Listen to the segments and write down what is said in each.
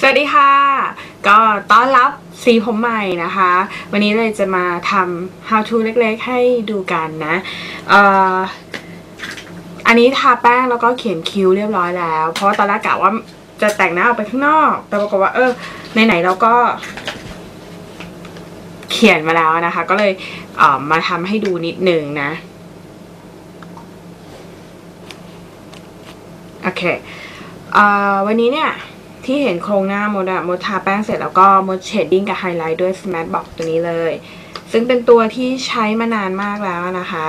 สวัสดีค่ะ ก็ต้อนรับสีผมใหม่นะคะ วันนี้เลยจะมาทำ how to เล็กๆ ให้ดูกันนะอ,อันนี้ทาแป้งแล้วก็เขียนคิ้วเรียบร้อยแล้ว เพราะว่าตอนแรกกะว่าจะแต่งหน้าออกไปข้างนอก แต่ปรากฏว่า เออไหนๆเราก็ เขียนมาแล้วนะคะ ก็เลยเมาทำให้ดูนิดนึงนะโอเควันนี้เนี่ย ที่เห็นโครงหน้ามดอะมดทาแป้งเสร็จแล้วก็มดเชดดิ้งกับไฮไลท์ด้วย Smash Box ตัวนี้เลย ซึ่งเป็นตัวที่ใช้มานานมากแล้วนะคะ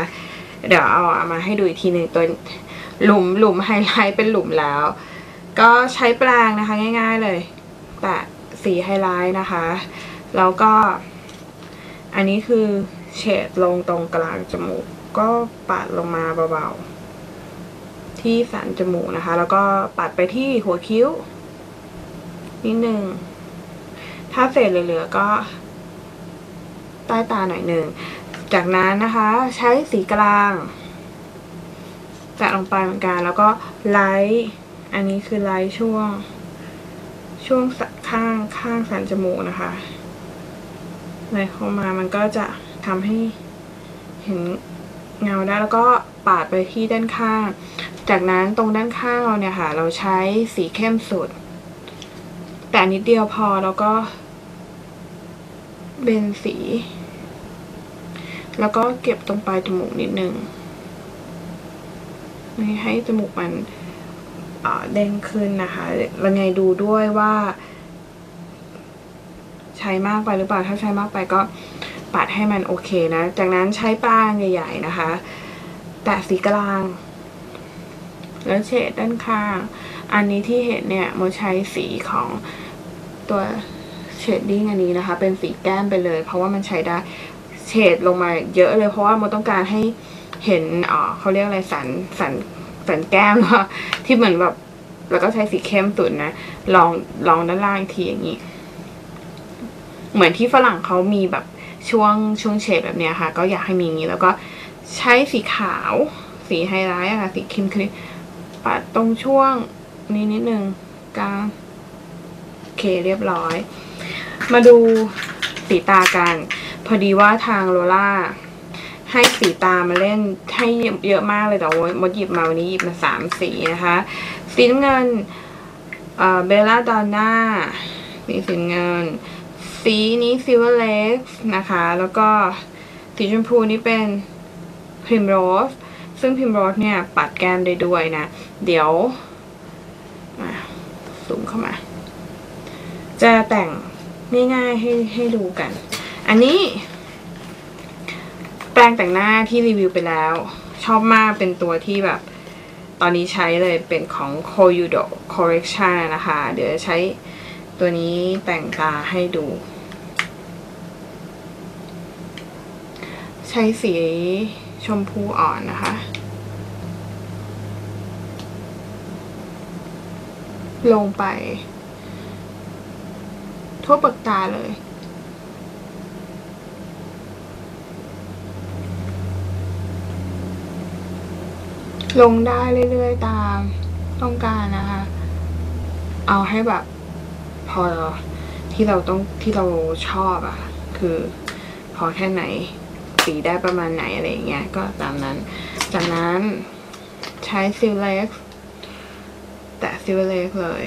เดี๋ยวเอาเอามาให้ดูอีกทีหนึ่งตัวหลุมหลุมไฮไลท์เป็นหลุมแล้ว ก็ใช้แปรงนะคะง่าย ๆเลย แตะสีไฮไลท์นะคะ แล้วก็ อันนี้คือเฉดลงตรงกลางจมูก ก็ปัดลงมาเบาๆ ที่สันจมูกนะคะ แล้วก็ปัดไปที่หัวคิ้ว นิดนึง ถ้าเศษเหลือๆก็ ใต้ตาหน่อยหนึ่ง จากนั้นนะคะใช้สีกลางแตะลงไปเหมือนกัน แล้วก็ไลท์อันนี้คือไลท์ช่วง ช่วงข้างข้างสันจมูกนะคะไลท์เข้ามามันก็จะทำให้เห็นเงาได้แล้วก็ปาดไปที่ด้านข้าง จากนั้นตรงด้านข้างเราเนี่ยค่ะ เราใช้สีเข้มสุด แต่นิดเดียวพอแล้วก็เบนสี แล้วก็เก็บตรงปลายจมูกนิดนึงไม่ให้จมูกมันเด้งขึ้นนะคะแล้วไงดูด้วยว่า ใช้มากไปหรือเปล่า ถ้าใช้มากไปก็ปัดให้มันโอเคนะ จากนั้นใช้ปางใหญ่ ๆนะคะ แตะสีกลาง แล้วเฉดด้านข้าง อันนี้ที่เห็นเนี่ยโมใช้สีของตัวเชดดิ้งอันนี้นะคะ เป็นสีแก้มไปเลย เพราะว่ามันใช้ได้เฉดลงมาเยอะเลยเพราะว่าโมต้องการให้เห็นอ๋อเขาเรียกอะไรสันสันสันแก้มเนาะที่เหมือนแบบแล้วก็ใช้สีเข้มสุดนะลองลองด้านล่างอีกทีอย่างนี้ เหมือนที่ฝรั่งเขามีแบบช่วงช่วงเฉดแบบเนี้ยค่ะ ก็อยากให้มีอย่างนี้ แล้วก็ใช้สีขาว สีไฮไลท์อะค่ะสีครีมครีมปัดตรงช่วง นี้นิดนึงกลางโอเคเรียบร้อย มาดูสีตากัน พอดีว่าทางโลล่าให้สีตามาเล่นให้เยอะมากเลยแต่ว่ามดหยิบมาวันนี้หยิบมาสามสีนะคะสีน้ำเงินเบลล่าดอนน่าสีสีเงิน สีนี้ซิลเวอร์เล็กนะคะ แล้วก็สีชมพูนี่เป็นพิมโรส ซึ่งพิมโรสเนี่ย ปัดแก้มได้ด้วยนะ เดี๋ยว ซูมเข้ามา จะแต่งง่ายๆให้ให้ดูกัน อันนี้ แปรงแต่งหน้าที่รีวิวไปแล้ว ชอบมากเป็นตัวที่แบบ ตอนนี้ใช้เลยเป็นของ Koyudo Correction นะคะ เดี๋ยวใช้ตัวนี้แต่งตาให้ดู ใช้สีชมพูอ่อนนะคะ ลงไป ทั่วปากตาเลย ลงได้เรื่อยๆตามต้องการนะคะ เอาให้แบบ พอที่เราต้องที่เราชอบอะคือพอแค่ไหนสีได้ประมาณไหนอะไรอย่างเงี้ยก็ตามนั้น จากนั้นใช้ซิลเล็ก ซิลเล็กเลย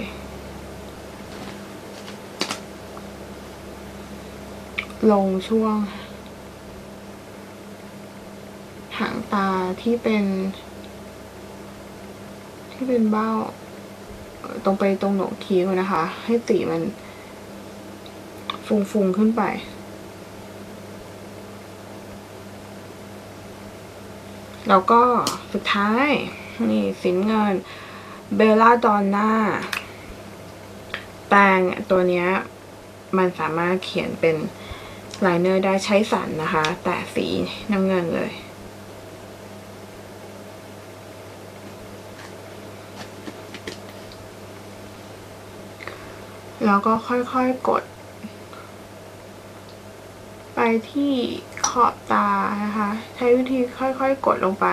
ลงช่วง หางตาที่เป็น ที่เป็นเบ้า ตรงไปตรงโหนกคิ้วนะคะ ให้สีมันฟุงๆขึ้นไปแล้วก็สุดท้ายนี่สินเงิน เบลล่าดอนน่าแปรงตัวนี้มันสามารถเขียนเป็นไลเนอร์ได้ใช้สันนะคะ แต่สีน้ำเงินเลย แล้วก็ค่อยๆกด ไปที่ขอบตานะคะ ใช้วิธีค่อยๆกดลงไป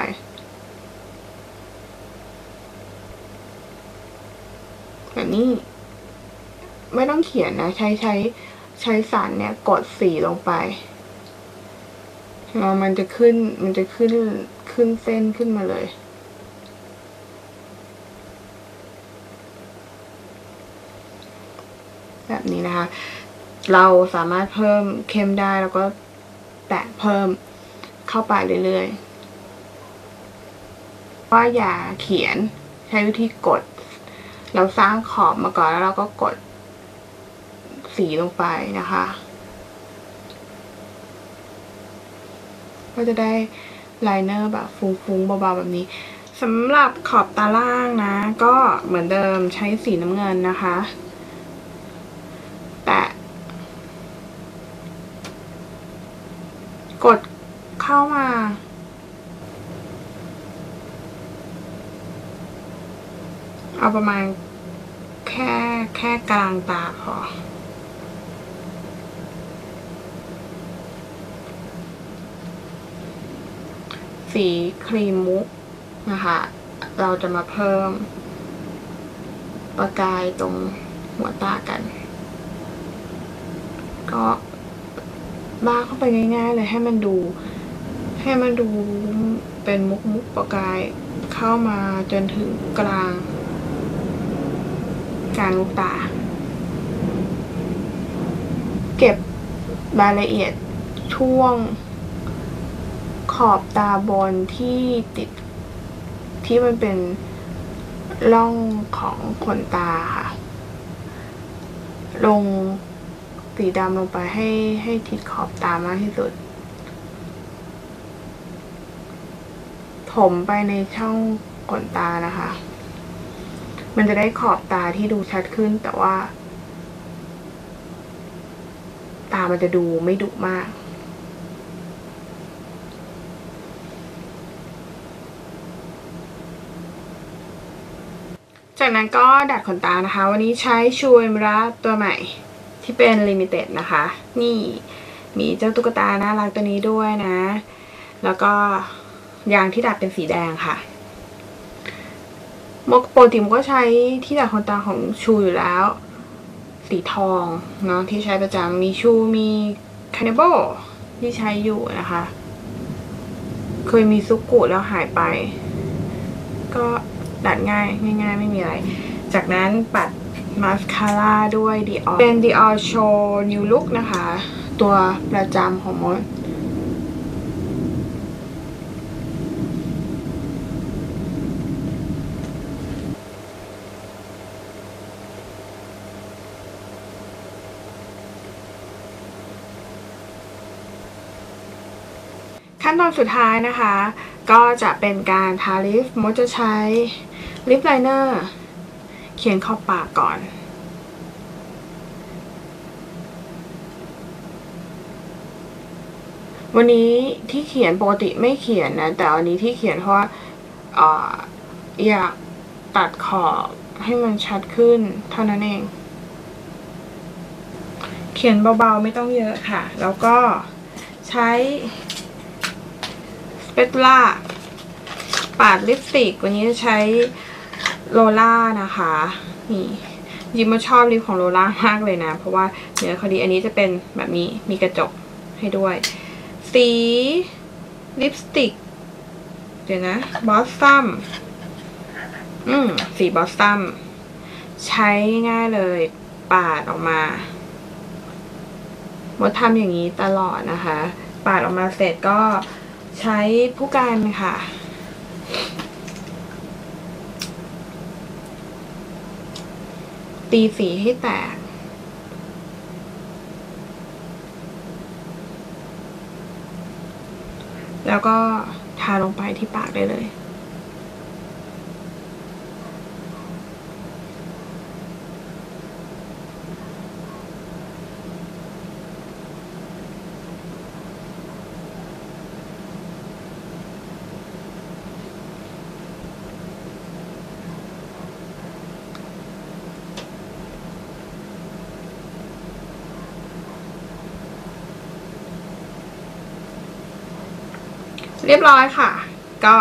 แบบนี้ไม่ต้องเขียนนะ ใช้ใช้ใช้สันเนี่ยกดสีลงไปแล้วมันจะขึ้นมันจะขึ้นขึ้นเส้นขึ้นมาเลย แบบนี้นะคะ เราสามารถเพิ่มเข้มได้แล้วก็แตะเพิ่มเข้าไปเรื่อยๆว่าอย่าเขียนใช้วิธีกด เราสร้างขอบมาก่อนแล้วเราก็กดสีลงไปนะคะ ก็จะได้ไลเนอร์แบบฟุ้งๆเบาๆแบบนี้สำหรับขอบตาล่างนะ ก็เหมือนเดิมใช้สีน้ำเงินนะคะ แตะกดเข้ามา เอาประมาณแค่แค่กลางตาพอสีครีมมุกนะคะ เราจะมาเพิ่มประกายตรงหัวตากัน ก็ลาเข้าไปง่ายๆเลยให้มันดู ให้มันดูเป็นมุกมุกประกายเข้ามาจนถึงกลาง กลางลูกตา เก็บรายละเอียดช่วงขอบตาบนที่ติดที่มันเป็นร่องของขนตาค่ะ ลงสีดำลงไปให้ให้ทิดขอบตามากที่สุด ถมไปในช่องขนตานะคะ มันจะได้ขอบตาที่ดูชัดขึ้นแต่ว่า ตามันจะดูไม่ดุมาก จากนั้นก็ดัดขนตานะคะ วันนี้ใช้ชูเอมระตัวใหม่ที่เป็นลิมิเต็ดนะคะ นี่มีเจ้าตุ๊กตาน่ารักตัวนี้ด้วยนะ แล้วก็ยางที่ดัดเป็นสีแดงค่ะ มกโปรติมก็ใช้ที่ดัดขนตาของชูอยู่แล้ว สีทองเนาะที่ใช้ประจำมีชูมีคาเนโบที่ใช้อยู่นะคะ เคยมีซุกุแล้วหายไป ก็ดัดง่ายง่าย ๆ ไม่มีอะไร จากนั้นปัดมาสคาร่าด้วย Dior เป็น Dior Show New Look นะคะ ตัวประจำของมด ขั้นตอนสุดท้ายนะคะ ก็จะเป็นการทาลิปมดจะใช้ลิปไลเนอร์เขียนขอบปากก่อน วันนี้ที่เขียนปกติไม่เขียนนะ แต่วันนี้ที่เขียนเพราะว่าออยากตัดขอบให้มันชัดขึ้นเท่านั้นเอง เขียนเบาๆไม่ต้องเยอะค่ะ แล้วก็ใช้ ปตล่าปาดลิปสติก วันนี้จะใช้โลล่านะคะ นี่ยิมมาชอบลิปของโลล่ามากเลยนะ เพราะว่าเนื้อเขาดีอันนี้จะเป็นแบบนี้มีกระจกให้ด้วย สีลิปสติก เดี๋ยวนะบอสซัมอืมสีบอสซัมใช้ง่ายเลยปาดออกมามดทำอย่างนี้ตลอดนะคะ ปาดออกมาเสร็จก็ ใช้ผู้กันค่ะ ตีสีให้แตกแล้วก็ทาลงไปที่ปากได้เลย เรียบร้อยค่ะ ก็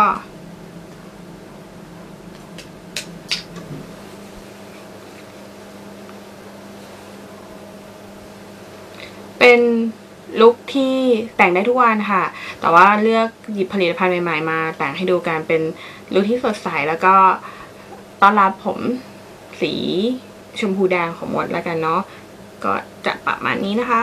เป็นลุคที่แต่งได้ทุกวันค่ะ แต่ว่าเลือกหยิบผลิตภัณฑ์ใหม่ๆ มาแต่งให้ดูกันเป็นลุคที่สดใสแล้วก็ต้อนรับผมสีชมพูแดงของมดแล้วกันเนาะก็จะประมาณนี้นะคะ